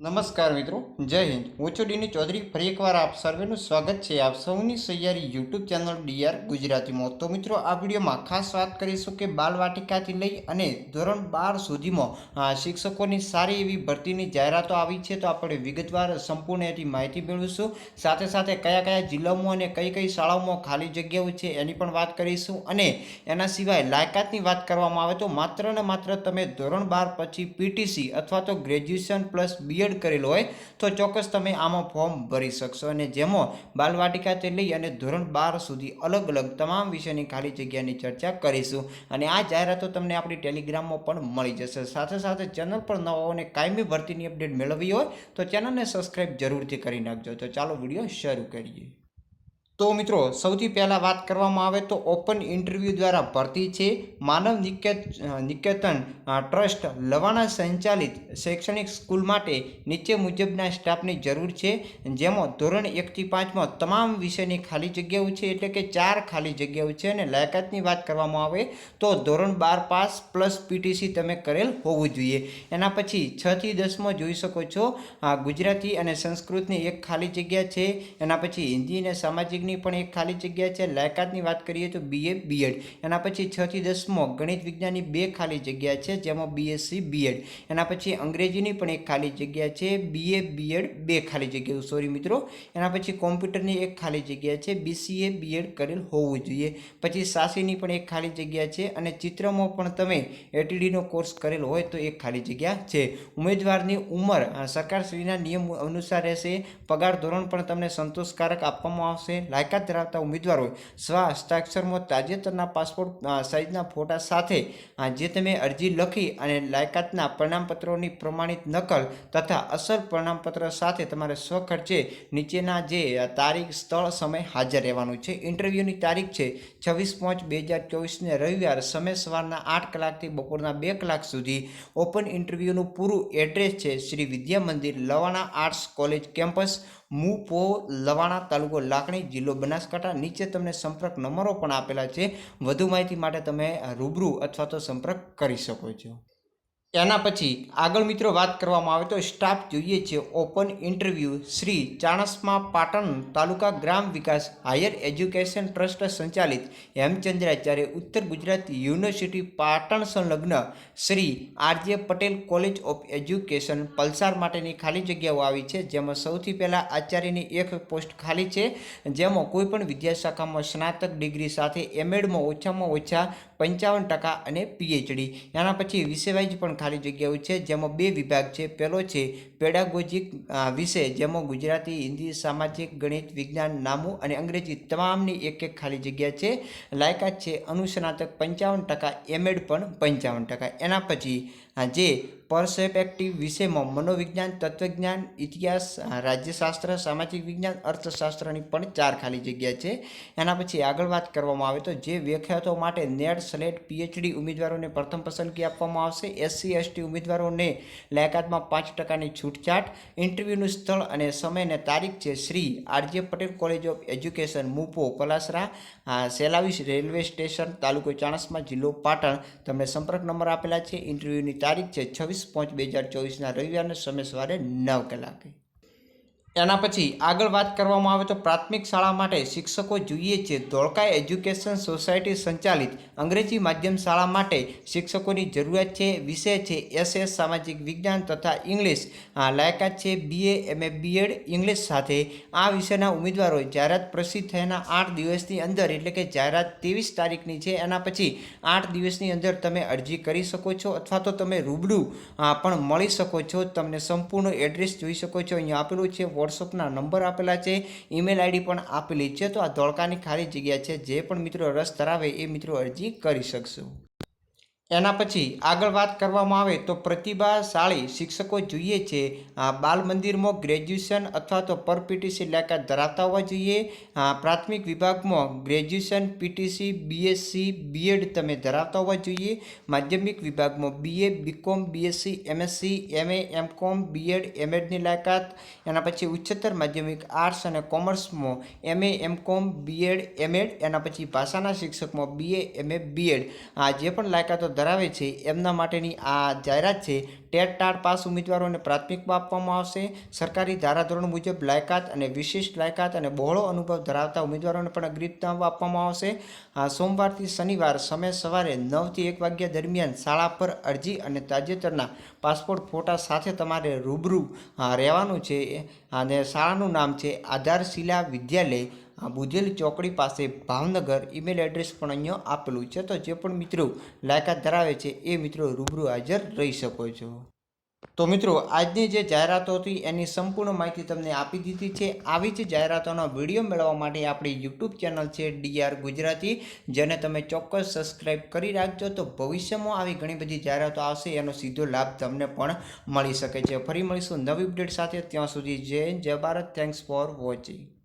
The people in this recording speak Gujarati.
નમસ્કાર મિત્રો, જય હિન્દ. હું છું ડીની ચૌધરી. ફરી એકવાર આપ સર્વેનું સ્વાગત છે આપ સૌની સહિયારી યુટ્યુબ ચેનલ ડીઆર ગુજરાતીમાં. તો મિત્રો, આ વિડીયોમાં ખાસ વાત કરીશું કે બાલવાટિકાથી લઈ અને ધોરણ બાર સુધીમાં શિક્ષકોની સારી એવી ભરતીની જાહેરાતો આવી છે તો આપણે વિગતવાર સંપૂર્ણ એની માહિતી મેળવીશું. સાથે સાથે કયા કયા જિલ્લાઓમાં અને કઈ કઈ શાળાઓમાં ખાલી જગ્યાઓ છે એની પણ વાત કરીશું અને એના સિવાય લાયકાતની વાત કરવામાં આવે તો માત્ર ને માત્ર તમે ધોરણ બાર પછી પીટીસી અથવા તો ગ્રેજ્યુએશન પ્લસ બીએડ કરેલું હોય, તો ચોક્કસ તમે આમાં ફોર્મ ભરી શકશો. અને જેમાં બાલવાટિકાથી લઈ અને ધોરણ બાર સુધી અલગ અલગ તમામ વિષયની ખાલી જગ્યાની ચર્ચા કરીશું. અને આ જાહેરાતો તમને આપણી ટેલિગ્રામમાં પણ મળી જશે. સાથે સાથે ચેનલ પર નવા અને કાયમી ભરતીની અપડેટ મેળવવી હોય, તો ચેનલને સબસ્ક્રાઇબ જરૂરથી કરી નાખજો. તો ચાલો વીડિયો શરૂ કરીએ. તો મિત્રો, સૌથી પહેલાં વાત કરવામાં આવે તો ઓપન ઇન્ટરવ્યૂ દ્વારા ભરતી છે. માનવ નિકેત નિકેતન ટ્રસ્ટ લવાણા સંચાલિત શૈક્ષણિક સ્કૂલ માટે નીચે મુજબના સ્ટાફની જરૂર છે. જેમાં ધોરણ એકથી પાંચમાં તમામ વિષયની ખાલી જગ્યાઓ છે, એટલે કે ચાર ખાલી જગ્યાઓ છે અને લાયકાતની વાત કરવામાં આવે તો ધોરણ બાર પાસ પ્લસ પીટીસી તમે કરેલ હોવું જોઈએ. એના પછી છથી દસમાં જોઈ શકો છો ગુજરાતી અને સંસ્કૃતની એક ખાલી જગ્યા છે. એના પછી હિન્દી અને સામાજિકની પણ એક ખાલી જગ્યા છે. લાયકાતની વાત કરીએ તો બીએ બીએડ એના પછી છ થી દસમાં ગણિત વિજ્ઞાનની બે ખાલી જગ્યા છે, જેમાં બીએસસી બીએડ એના પછી અંગ્રેજીની પણ એક ખાલી જગ્યા છે બીએ બીએડ બે ખાલી જગ્યા. સોરી મિત્રો. એના પછી કોમ્પ્યુટરની એક ખાલી જગ્યા છે બીસીએ બીએડ કરેલ હોવું જોઈએ. પછી સાસીની પણ એક ખાલી જગ્યા છે અને ચિત્રમાં પણ તમે એટીડીનો કોર્સ કરેલ હોય તો એક ખાલી જગ્યા છે. ઉમેદવારની ઉંમર સરકારશ્રીના નિયમ અનુસાર રહેશે. પગાર ધોરણ પણ તમને સંતોષકારક આપવામાં આવશે. લાયકાત ધરાવતા ઉમેદવારોએ સ્વ હસ્તાક્ષરમાં તાજેતરના પાસપોર્ટ સાઇઝના ફોટા સાથે જે તમે અરજી લખી અને લાયકાતના પ્રમાણપત્રોની પ્રમાણિત નકલ તથા અસર પ્રમાણપત્ર સાથે તમારે સ્વખર્ચે નીચેના જે તારીખ, સ્થળ, સમય હાજર રહેવાનું છે. ઇન્ટરવ્યૂની તારીખ છે છવ્વીસ પાંચ બે હજાર ચોવીસને રવિવાર સમય સવારના આઠ કલાકથી બપોરના બે કલાક સુધી. ઓપન ઇન્ટરવ્યૂનું પૂરું એડ્રેસ છે Shri Vidya Mandir Lavana arts college campus, મુપો, Lavana તાલુકો લાખણી જિલ્લો બનાસકાંઠા નીચે તમને સંપર્ક નંબરો પણ આપેલા છે. વધુ માહિતી માટે તમે રૂબરૂ અથવા તો સંપર્ક કરી શકો છો. એના પછી આગળ મિત્રો વાત કરવામાં આવે તો સ્ટાફ જોઈએ છે ઓપન ઇન્ટરવ્યૂ શ્રી ચાણસ્મા પાટણ તાલુકા Gram Vikas higher education trust સંચાલિત હેમચંદ્રાચાર્ય ઉત્તર ગુજરાત યુનિવર્સિટી પાટણ સંલગ્ન Shri RJ Patel college of education Palasar માટેની ખાલી જગ્યાઓ આવી છે. જેમાં સૌથી પહેલાં આચાર્યની એક પોસ્ટ ખાલી છે. જેમાં કોઈપણ વિદ્યાશાખામાં સ્નાતક ડિગ્રી સાથે એમએડમાં ઓછામાં ઓછા પંચાવન ટકા અને પીએચડી. એના પછી વિષયવાઇઝ પણ ખાલી જગ્યાઓ છે, જેમાં બે વિભાગ છે. પહેલો છે પેડાગોજિક વિષય, જેમાં ગુજરાતી, હિન્દી, સામાજિક, ગણિત, વિજ્ઞાન, નામું અને અંગ્રેજી તમામની એક એક ખાલી જગ્યા છે. લાયકાત છે અનુસ્નાતક પંચાવન ટકા, એમએડ પણ પંચાવન ટકા. એના પછી જે પર્સેપેક્ટિવ વિષયમાં મનોવિજ્ઞાન, તત્વજ્ઞાન, ઇતિહાસ, રાજ્યશાસ્ત્ર, સામાજિક વિજ્ઞાન, અર્થશાસ્ત્રની પણ ચાર ખાલી જગ્યા છે. એના પછી આગળ વાત કરવામાં આવે તો જે વ્યાખ્યાતો માટે નેટ સ્લેટ પીએચડી ઉમેદવારોને પ્રથમ પસંદગી આપવામાં આવશે. એસસી, એસટી ઉમેદવારોને લાયકાતમાં પાંચ ટકાની છૂટછાટ. ઇન્ટરવ્યૂનું સ્થળ અને સમય અને તારીખ છે Shri RJ Patel college of education, મુપો, Palasara. આ સેલાવીસ રેલવે સ્ટેશન, તાલુકો ચાણસમાં, જિલ્લો પાટણ. તમને સંપર્ક નંબર આપેલા છે. ઇન્ટરવ્યૂની તારીખ છે છવ્વીસ પાંચ બે હજાર ચોવીસના રવિવારના સમય સવારે નવ કલાકે. એના પછી આગળ વાત કરવામાં આવે તો પ્રાથમિક શાળા માટે શિક્ષકો જોઈએ છે. ધોળકા એજ્યુકેશન સોસાયટી સંચાલિત અંગ્રેજી માધ્યમ શાળા માટે શિક્ષકોની જરૂરિયાત છે, વિષય છે, એસએસ, સામાજિક વિજ્ઞાન તથા ઇંગ્લિશ. લાયકાત છે બીએ એમએ બીએડ ઇંગ્લિશ સાથે. આ વિષયના ઉમેદવારો જાહેરાત પ્રસિદ્ધ થયાના આઠ દિવસની અંદર, એટલે કે જાહેરાત ત્રેવીસ તારીખની છે. એના પછી આઠ દિવસની અંદર તમે અરજી કરી શકો છો અથવા તો તમે રૂબરૂ પણ મળી શકો છો. તમને સંપૂર્ણ એડ્રેસ જોઈ શકો છો. અહીંયા આપેલું છે વોટ્સઅપના નંબર આપેલા છે. ઈમેલ આઈડી પણ આપેલી છે. તો આ ધોળકાની ખાલી જગ્યા છે. જે પણ મિત્રો રસ ધરાવે એ મિત્રો અરજી કરી શકશો. એના પછી આગળ વાત કરવામાં આવે તો પ્રતિભાશાળી શિક્ષકો જોઈએ છે બાલ મંદિરમાં ગ્રેજ્યુએશન અથવા તો પર પીટીસી લાયકાત ધરાવતા હોવા જોઈએ. પ્રાથમિક વિભાગમાં ગ્રેજ્યુએશન, પીટીસી, બીએસસી, બીએડ તમે ધરાવતા હોવા જોઈએ. માધ્યમિક વિભાગમાં BA, BCom, BSc, MSc, MA, MCom, BEd, એમએડની લાયકાત. એના પછી ઉચ્ચતર માધ્યમિક આર્ટ્સ અને કોમર્સમાં એમએ, એમકોમ, બીએડ, એમએડ. એના પછી ભાષાના શિક્ષકમાં બીએ, એમએ, બીએડ. આ જે પણ લાયકાતો ધરાવે છે. એમના માટેની આ જાહેરાત છે. ટેટ ટાટ પાસ ઉમેદવારોને પ્રાથમિકમાં આપવામાં આવશે. સરકારી ધારાધોરણ મુજબ લાયકાત અને વિશિષ્ટ લાયકાત અને બહોળો અનુભવ ધરાવતા ઉમેદવારોને પણ અગ્રિમતા આપવામાં આવશે. સોમવારથી શનિવાર સમય સવારે નવથી એક વાગ્યા દરમિયાન શાળા પર અરજી અને તાજેતરના પાસપોર્ટ ફોટા સાથે તમારે રૂબરૂ રહેવાનું છે. અને શાળાનું નામ છે આધારશિલા વિદ્યાલય. બુધેલ ચોકડી પાસે ભાવનગર ઈમેલ એડ્રેસ પણ અહીંયા આપેલું છે. તો જે પણ મિત્રો લાયકાત ધરાવે છે, એ મિત્રો રૂબરૂ હાજર રહી શકો છો. તો મિત્રો, આજની જે જાહેરાતો હતી, એની સંપૂર્ણ માહિતી તમને આપી દીધી છે. આવી જ જાહેરાતોનો વીડિયો મેળવવા માટે આપણી યુટ્યુબ ચેનલ છે ડીઆર ગુજરાતી. જેને તમે ચોક્કસ સબસ્ક્રાઇબ કરી રાખજો. તો ભવિષ્યમાં આવી ઘણી બધી જાહેરાતો આવશે, એનો સીધો લાભ તમને પણ મળી શકે છે. ફરી મળીશું નવી અપડેટ સાથે. ત્યાં સુધી જય જય ભારત. Thanks for watching